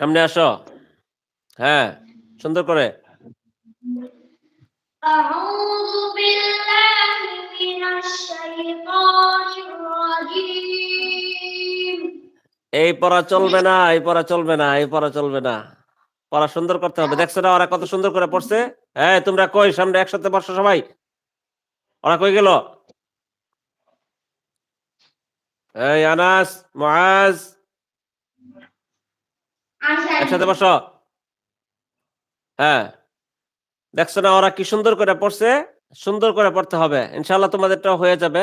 সামনে আসো হ্যাঁ সুন্দর করে أعوذ بالله من الشيطان الرجيم এই পড়া চলবে না এই পড়া চলবে না এই পড়া চলবে না পড়া সুন্দর করতে হবে দেখছো না ওরা কত সুন্দর করে পড়ছে হ্যাঁ তোমরা কই সামনে একসাথে বসো সবাই ওরা কই গেল এই আনাস মুআজ একসাথে বসো হ্যাঁ দেখছো না ওরা কি সুন্দর করে পড়ছে সুন্দর করে পড়তে হবে ইনশাল্লাহ তোমাদেরটা হয়ে যাবে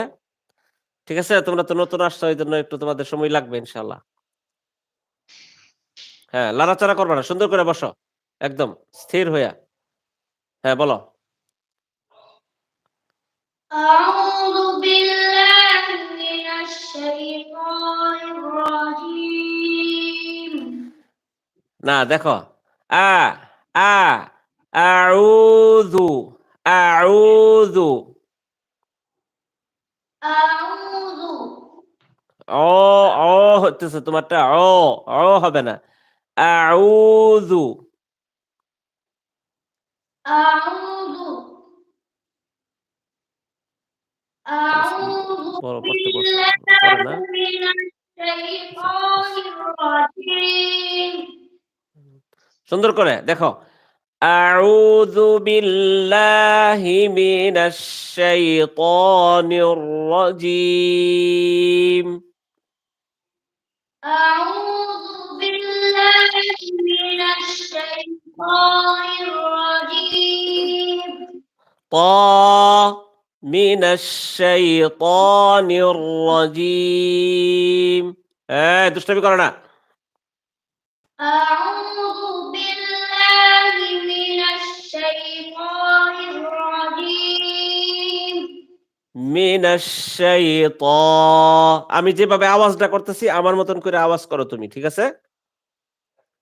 ঠিক আছে তোমরা তো নতুন আসছো এই জন্য একটু তোমাদের সময় লাগবে ইনশাল্লাহ হ্যাঁ লাড়াচাড়া করবে না সুন্দর করে বসো একদম স্থির হইয়া হ্যাঁ বলো أعوذ بالله من الشيطان না দেখো। আ আ আউযু আউযু। আউযু। অ অ হচ্ছে তোমারটা অ অ হবে না। আউযু। আউযু। পড়ো পড়তে পড়ো না। সুন্দর করে দেখো আউযু বিল্লাহি মিনাশ শাইতানির রাজিম أعوذ بالله من الشيطان الرجيم طا من الشيطان الرجيم হ্যাঁ দুষ্টামি করো না أعوذ الشيطان الرجيم মিনাশ শাইতান আমি যেভাবে আওয়াজটা করতেছি আমার মতন করে আওয়াজ করো তুমি ঠিক আছে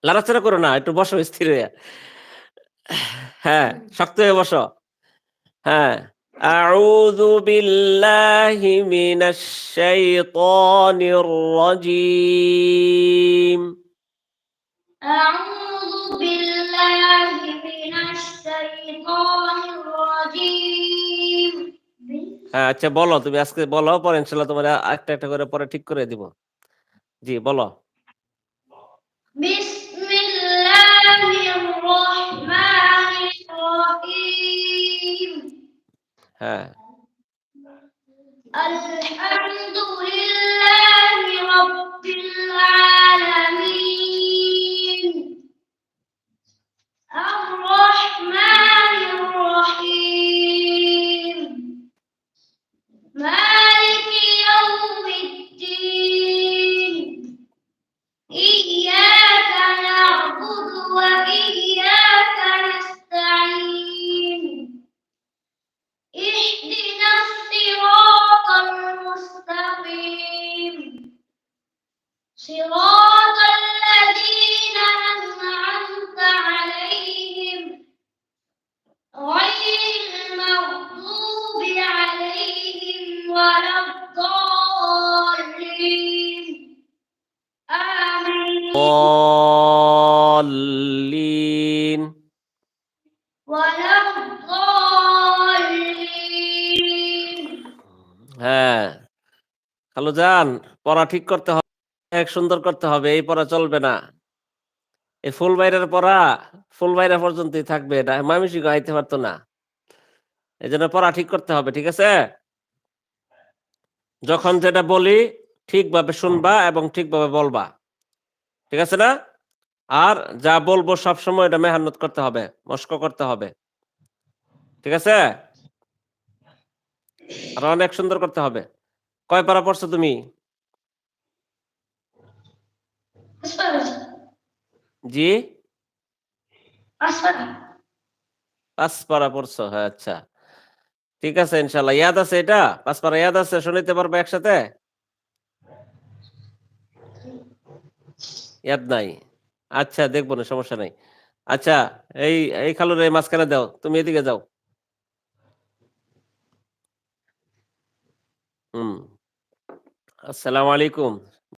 লাড়াচাড়া করো না একটু বসো স্থির হয়ে হ্যাঁ শক্ত হয়ে বসো হ্যাঁ أعوذ بالله من الشيطان الرجيم أعوذ بالله من الشيطان الرجيم হ্যাঁ আচ্ছা বলো তুমি আজকে বলো পরে ইনশাল্লাহ তোমার একটা একটা করে পরে ঠিক করে দিব জি বলো صراط الذين أنعمت عليهم غير المغضوب عليهم ولا الضالين آمين ضالين ولا الضالين হ্যাঁ হ্যালো জান পড়া ঠিক করতে হবে এক সুন্দর করতে হবে, এই পড়া চলবে না। এই ফুল বাইরের পড়া ফুল বাইরে পর্যন্তই থাকবে এটা মামিসি গাইতে পারতো না। এই জন্য পড়া ঠিক করতে হবে, ঠিক আছে? যখন যেটা বলি, ঠিকভাবে শুনবা এবং ঠিকভাবে বলবা। ঠিক আছে না? আর যা বলব সব সময় এটা মেহনত করতে হবে, মস্ক করতে হবে। ঠিক আছে? আর অনেক সুন্দর করতে হবে। কয় পারা পড়ছো তুমি? জি? পাঁচপাড়া। পড়ছো হ্যাঁ আচ্ছা। ঠিক আছে ইনশাল্লাহ ইয়াদ আছে এটা? পাঁচপাড়া ইয়াদ আছে শুনিতে পারবে একসাথে? ইয়াদ নাই? আচ্ছা দেখব না সমস্যা নাই। আচ্ছা এই এই খালুর এই মাঝখানে দাও তুমি এদিকে যাও। হুম। আসসালামু আলাইকুম।